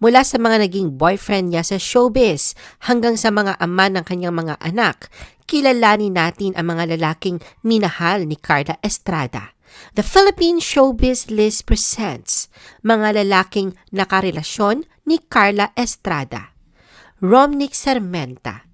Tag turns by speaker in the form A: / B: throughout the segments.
A: Mula sa mga naging boyfriend niya sa showbiz hanggang sa mga ama ng kanyang mga anak, kilalanin natin ang mga lalaking minahal ni Carla Estrada. The Philippine Showbiz List presents mga lalaking nakarelasyon ni Carla Estrada. Romnick Sarmenta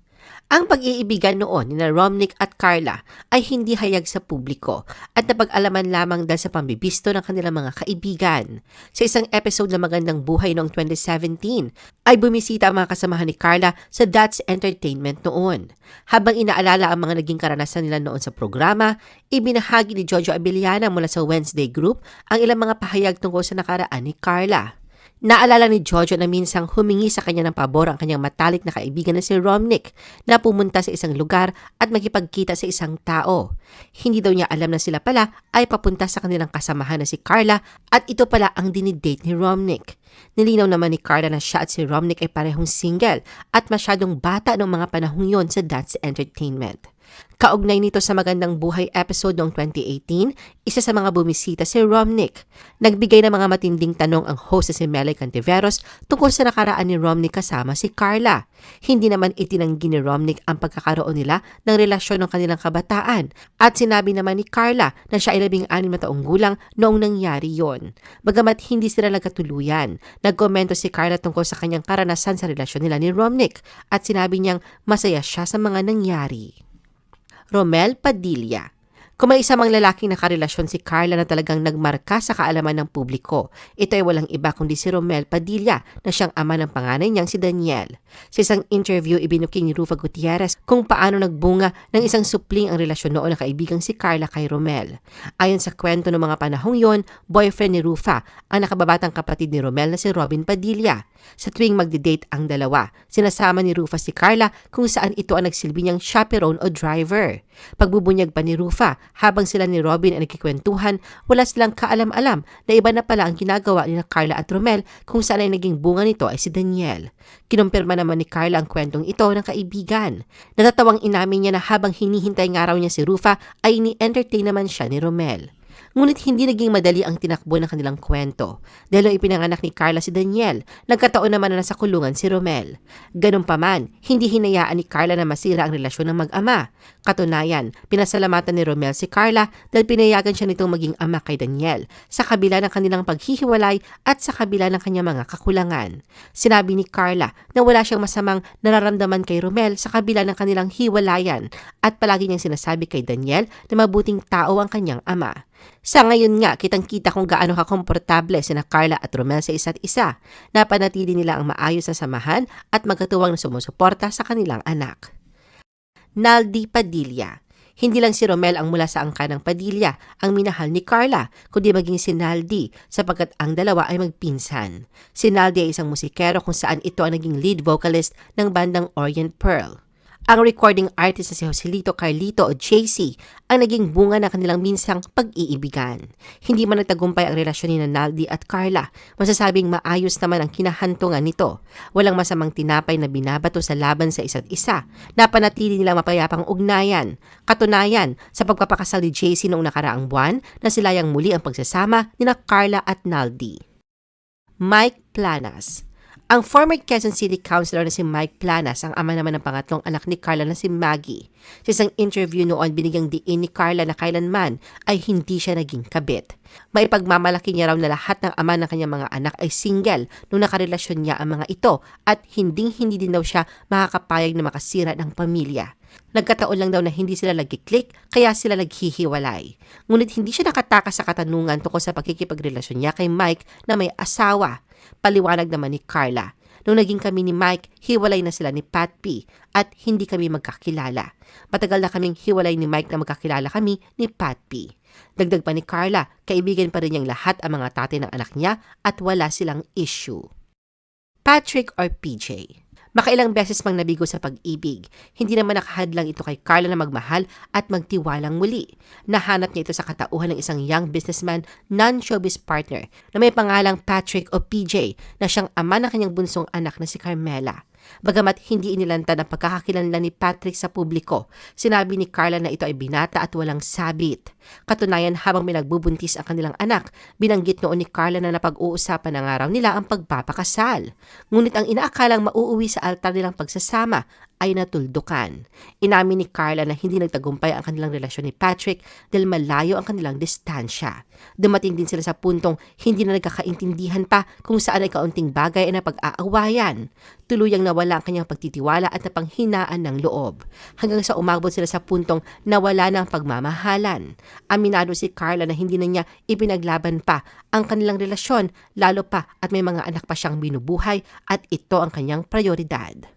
A: ang pag-iibigan noon ni Romnick at Carla ay hindi hayag sa publiko at napag-alaman lamang dahil sa pambibisto ng kanilang mga kaibigan. Sa isang episode ng Magandang Buhay noong 2017, ay bumisita ang mga kasamahan ni Carla sa That's Entertainment noon. Habang inaalala ang mga naging karanasan nila noon sa programa, ibinahagi ni Jojo Abiliana mula sa Wednesday Group ang ilang mga pahayag tungkol sa nakaraan ni Carla. Naalala ni Jojo na minsang humingi sa kanya ng pabor ang kanyang matalik na kaibigan na si Romnick na pumunta sa isang lugar at magkipagkita sa isang tao. Hindi daw niya alam na sila pala ay papunta sa kanilang kasamahan na si Carla at ito pala ang dinidate ni Romnick. Nilinaw naman ni Carla na siya at si Romnick ay parehong single at masyadong bata noong mga panahong yon sa That's Entertainment. Kaugnay nito sa Magandang Buhay episode noong 2018, isa sa mga bumisita si Romnick. Nagbigay ng mga matinding tanong ang host si Melly Cantiveros tungkol sa nakaraan ni Romnick kasama si Carla. Hindi naman itinanggi ni Romnick ang pagkakaroon nila ng relasyon ng kanilang kabataan at sinabi naman ni Carla na siya ay labing anim na taong gulang noong nangyari yon. Bagamat hindi sila nagkatuluyan, nagkomento si Carla tungkol sa kanyang karanasan sa relasyon nila ni Romnick at sinabi niyang masaya siya sa mga nangyari. Romel Padilla. Kung may isa mang lalaking nakarelasyon si Carla na talagang nagmarka sa kaalaman ng publiko, ito ay walang iba kundi si Romel Padilla na siyang ama ng panganay niyang si Daniel. Sa isang interview, ibinuking ni Rufa Gutierrez kung paano nagbunga ng isang supling ang relasyon noon ng kaibigang si Carla kay Romel. Ayon sa kwento ng mga panahong yon, boyfriend ni Rufa ang nakababatang kapatid ni Romel na si Robin Padilla. Sa tuwing magde-date ang dalawa, sinasama ni Rufa si Carla kung saan ito ang nagsilbi niyang chaperone o driver. Pagbubunyag pa ni Rufa, habang sila ni Robin ay nagkikwentuhan, wala silang kaalam-alam na iba na pala ang ginagawa ni Carla at Romel kung saan ay naging bunga nito ay si Daniel. Kinumpirma naman ni Carla ang kwentong ito ng kaibigan. Natatawang inamin niya na habang hinihintay nga raw niya si Rufa ay ini-entertain naman siya ni Romel. Ngunit hindi naging madali ang tinakbo ng kanilang kwento. Dahil ang ipinanganak ni Carla si Daniel, nagkataon naman na nasa kulungan si Romel. Ganun pa man, hindi hinayaan ni Carla na masira ang relasyon ng mag-ama. Katunayan, pinasalamatan ni Romel si Carla dahil pinayagan siya nitong maging ama kay Daniel sa kabila ng kanilang paghihiwalay at sa kabila ng kanyang mga kakulangan. Sinabi ni Carla na wala siyang masamang nararamdaman kay Romel sa kabila ng kanilang hiwalayan at palagi niyang sinasabi kay Daniel na mabuting tao ang kanyang ama. Sa ngayon nga, kitang-kita kung gaano kakomportable sina Carla at Romel sa isa't isa. Napanatili nila ang maayos na samahan at magkatuwang na sumusuporta sa kanilang anak. Naldi Padilla hindi lang si Romel ang mula sa angka ng Padilla ang minahal ni Carla, kundi maging si Naldi sapagkat ang dalawa ay magpinsan. Si Naldi ay isang musikero kung saan ito ang naging lead vocalist ng bandang Orient Pearl. Ang recording artist na si Joselito Carlito o JC ang naging bunga ng kanilang minsang pag-iibigan. Hindi man nagtagumpay ang relasyon ni Naldi at Carla, masasabing maayos naman ang kinahantungan nito. Walang masamang tinapay na binabato sa laban sa isa't isa. Napanatili nila mapayapang ugnayan. Katunayan, sa pagpapakasal ni JC noong nakaraang buwan, na silayang muli ang pagsasama ni Carla at Naldi. Mike Planas ang former Quezon City Councilor na si Mike Planas ang ama naman ng pangatlong anak ni Carla na si Maggie. Sa isang interview noon, binigyang diin ni Carla na kailanman ay hindi siya naging kabit. May pagmamalaki niya raw na lahat ng ama ng kanyang mga anak ay single nung nakarelasyon niya ang mga ito at hinding-hindi din daw siya makakapayag na makasira ng pamilya. Nagkataon lang daw na hindi sila nagkiklik kaya sila naghihiwalay. Ngunit hindi siya nakatakas sa katanungan tungkol sa pagkikipagrelasyon niya kay Mike na may asawa Paliwanag naman ni Carla. Nung naging kami ni Mike, hiwalay na sila ni Pat P. at hindi kami magkakilala. Matagal na kaming hiwalay ni Mike na magkakilala kami ni Pat P. Dagdag pa ni Carla, kaibigan pa rin niyang lahat ang mga tatay ng anak niya at wala silang issue. Patrick or PJ Makailang beses mang nabigo sa pag-ibig. Hindi naman nakahadlang ito kay Carla na magmahal at magtiwalang muli. Nahanap niya ito sa katauhan ng isang young businessman, non-showbiz partner na may pangalang Patrick o PJ na siyang ama ng kanyang bunsong anak na si Carmela. Bagamat hindi inilantad ang pagkakakilanlan ni Patrick sa publiko, sinabi ni Carla na ito ay binata at walang sabit. Katunayan habang minagbubuntis ang kanilang anak, binanggit noon ni Carla na napag-uusapan ng araw nila ang pagpapakasal. Ngunit ang inaakalang mauuwi sa altar nilang pagsasama ay natuldukan. Inamin ni Carla na hindi nagtagumpay ang kanilang relasyon ni Patrick dahil malayo ang kanilang distansya. Dumating din sila sa puntong hindi na nagkakaintindihan pa kung saan ay kaunting bagay ay napag-aawayan. Tuluyang nawala ang kanyang pagtitiwala at napanghinaan ng loob. Hanggang sa umabot sila sa puntong nawala na ang pagmamahalan. Aminado si Carla na hindi na niya ipinaglaban pa ang kanilang relasyon lalo pa at may mga anak pa siyang binubuhay at ito ang kanyang prioridad.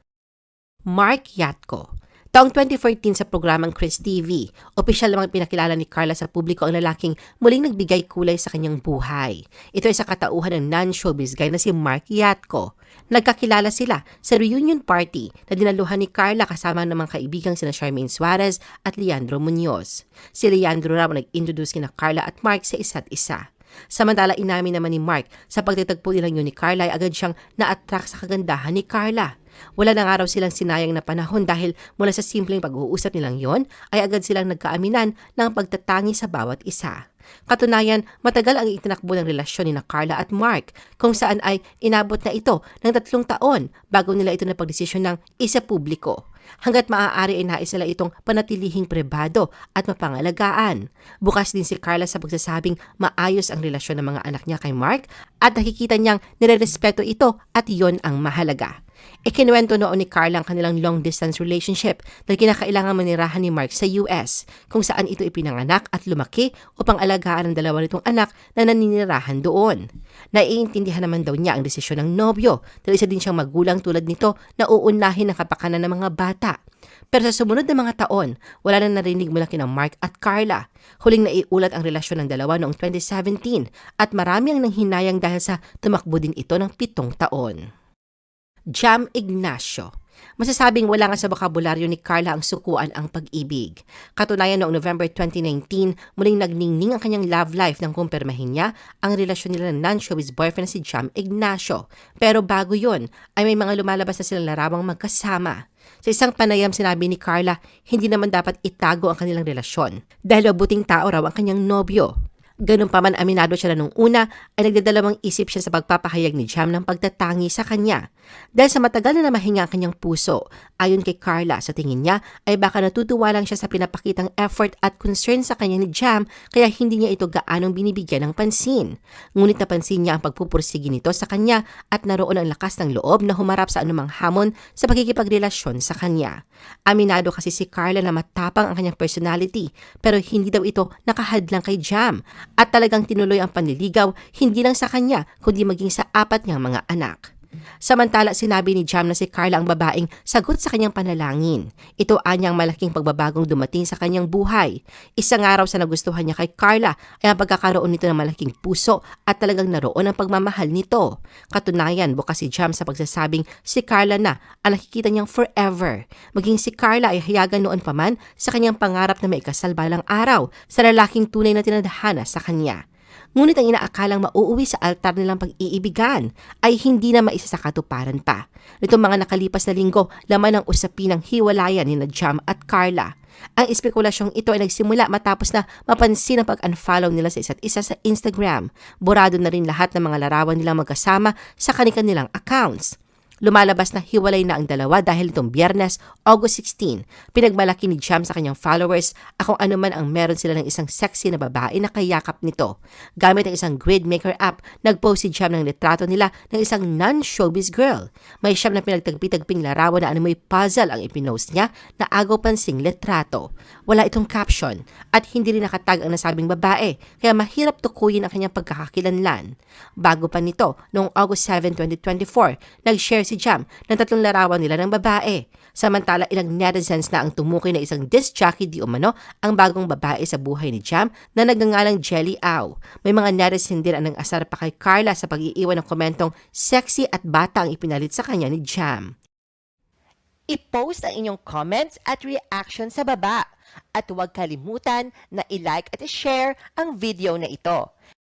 A: Mark Yatko. Taong 2014 sa programang Chris TV, opisyal namang pinakilala ni Carla sa publiko ang lalaking muling nagbigay kulay sa kanyang buhay. Ito ay sa katauhan ng non-showbiz guy na si Mark Yatko. Nagkakilala sila sa reunion party na dinaluhan ni Carla kasama ng mga kaibigang sina Charmaine Suarez at Leandro Munoz. Si Leandro raw nag-introduce kina Carla at Mark sa isa't isa. Samantala inamin naman ni Mark sa pagtitagpo nilang yun ni Carla ay agad siyang na-attract sa kagandahan ni Carla. Wala na nga raw silang sinayang na panahon dahil mula sa simpleng pag-uusap nilang yon ay agad silang nagkaaminan ng pagtatangi sa bawat isa. Katunayan, matagal ang itinakbo ng relasyon ni na Carla at Mark kung saan ay inabot na ito ng tatlong taon bago nila ito napagdesisyon ng isa publiko. Hanggat maaari ay nais nila itong panatilihing pribado at mapangalagaan. Bukas din si Carla sa pagsasabing maayos ang relasyon ng mga anak niya kay Mark at nakikita niyang nirerespeto ito at yon ang mahalaga. Ikinuwento noon ni Carla ang kanilang long-distance relationship dahil kinakailangan manirahan ni Mark sa US, kung saan ito ipinanganak at lumaki upang alagaan ang dalawa nitong anak na naninirahan doon. Naiintindihan naman daw niya ang desisyon ng nobyo dahil isa din siyang magulang tulad nito na uunahin ang kapakanan ng mga bata. Pero sa sumunod na mga taon, wala na narinig mula kina Mark at Carla. Huling naiulat ang relasyon ng dalawa noong 2017 at marami ang nanghinayang dahil sa tumakbo din ito ng pitong taon. Jam Ignacio. Masasabing wala nga sa bokabularyo ni Carla ang sukuan ang pag-ibig. Katunayan noong November 2019, muling nagningning ang kanyang love life nang kumpirmahin niya ang relasyon nila ng non-showbiz boyfriend na si Jam Ignacio. Pero bago yon, ay may mga lumalabas na silang larawang magkasama. Sa isang panayam sinabi ni Carla, hindi naman dapat itago ang kanilang relasyon dahil mabuting tao raw ang kanyang nobyo. Ganun pa man aminado siya na nung una ay nagdadalawang isip siya sa pagpapahayag ni Jam ng pagtatangi sa kanya. Dahil sa matagal na namahinga ang kanyang puso, ayon kay Carla, sa tingin niya ay baka natutuwa lang siya sa pinapakitang effort at concern sa kanya ni Jam kaya hindi niya ito gaanong binibigyan ng pansin. Ngunit napansin niya ang pagpupursigi nito sa kanya at naroon ang lakas ng loob na humarap sa anumang hamon sa pagkikipagrelasyon sa kanya. Aminado kasi si Carla na matapang ang kanyang personality pero hindi daw ito nakahadlang kay Jam at talagang tinuloy ang panliligaw hindi lang sa kanya kundi maging sa apat niyang mga anak. Samantala, sinabi ni Jam na si Carla ang babaeng sagot sa kanyang panalangin. Ito anyang malaking pagbabagong dumating sa kanyang buhay. Isang araw sa nagustuhan niya kay Carla ay ang pagkakaroon nito ng malaking puso at talagang naroon ang pagmamahal nito. Katunayan, bukas si Jam sa pagsasabing si Carla na ang nakikita niyang forever. Maging si Carla ay hayagan noon pa man sa kanyang pangarap na may ikasal balang araw sa lalaking tunay na tinadhana sa kanya. Ngunit ang inaakalang mauuwi sa altar nilang pag-iibigan ay hindi na maisa sa katuparan pa. Nitong mga nakalipas na linggo, laman ang usapin ng hiwalayan ni na Jam at Carla. Ang espekulasyong ito ay nagsimula matapos na mapansin ang pag-unfollow nila sa isa't isa sa Instagram. Borado na rin lahat ng mga larawan nilang magkasama sa kanilang accounts. Lumalabas na hiwalay na ang dalawa dahil itong biyernes, August 16. Pinagmalaki ni Jam sa kanyang followers at kung ano man ang meron sila ng isang sexy na babae na kayakap nito. Gamit ang isang grid maker app, nagpost si Jam ng litrato nila ng isang non-showbiz girl. May siyam na pinagtagpi-tagping larawan na animoy puzzle ang ipinost niya na agaw pansing litrato. Wala itong caption at hindi rin nakatag ang nasabing babae kaya mahirap tukuyin ang kanyang pagkakakilanlan. Bago pa nito, noong August 7, 2024, nag-share si Jam ng tatlong larawan nila ng babae. Samantala ilang netizens na ang tumukoy na isang disc jockey di umano ang bagong babae sa buhay ni Jam na nagngangalang Jelly Aw. May mga netizen din ang asar pa kay Carla sa pag-iiwan ng komentong sexy at bata ang ipinalit sa kanya ni Jam. I-post ang inyong comments at reaction sa baba. At huwag kalimutan na i-like at i-share ang video na ito.